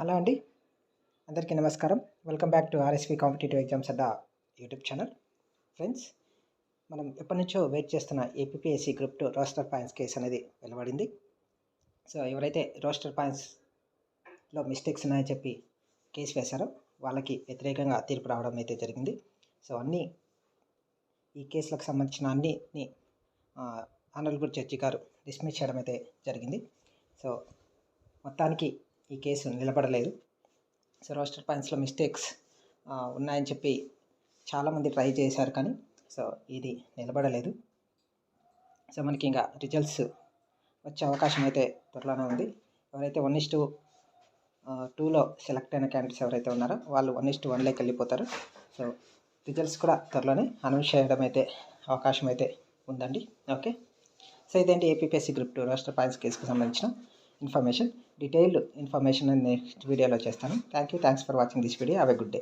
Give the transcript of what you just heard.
Hello అండి. అందరికీ నమస్కారం. Welcome back to RSP competitive exams Adda YouTube channel. Friends మనం ఎప్పటి నుంచో వెయిట్ చేస్తున్న APSC group two roster points case అనేది వెలువడింది. సో ఎవరైతే రోస్టర్ పాయింట్స్లో మిస్టేక్స్ ఉన్నాయని చెప్పి కేసు వేశారో వాళ్ళకి వ్యతిరేకంగా తీర్పు రావడం అయితే జరిగింది. సో అన్నీ ఈ కేసులకు సంబంధించిన అన్నిని ఆనరబుల్ జడ్జి గారు డిస్మిస్ చేయడం అయితే జరిగింది. సో మొత్తానికి ఈ కేసు నిలబడలేదు. సో రోస్టర్ పాయింట్స్లో మిస్టేక్స్ ఉన్నాయని చెప్పి చాలామంది ట్రై చేశారు కానీ సో ఇది నిలబడలేదు. సో మనకి ఇంకా రిజల్ట్స్ వచ్చే అవకాశం అయితే త్వరలోనే ఉంది. ఎవరైతే వన్ ఇస్ టూ టూలో సెలెక్ట్ అయిన క్యాండిడేట్స్ ఎవరైతే ఉన్నారో వాళ్ళు వన్ ఇస్ టూ వన్లోకి వెళ్ళిపోతారు. సో రిజల్ట్స్ కూడా త్వరలోనే అనౌన్స్ చేయడం అయితే అవకాశం అయితే ఉందండి. ఓకే? సో ఇదేంటి ఏపీఎస్సీ గ్రూప్ టూ రాష్ట్ర పాయింట్స్ కేసుకు సంబంధించిన ఇన్ఫర్మేషన్ డీటెయిల్డ్ ఇన్ఫర్మేషన్ నెక్స్ట్ వీడియోలో చేస్తాను. Thank you thanks for watching this video have a good day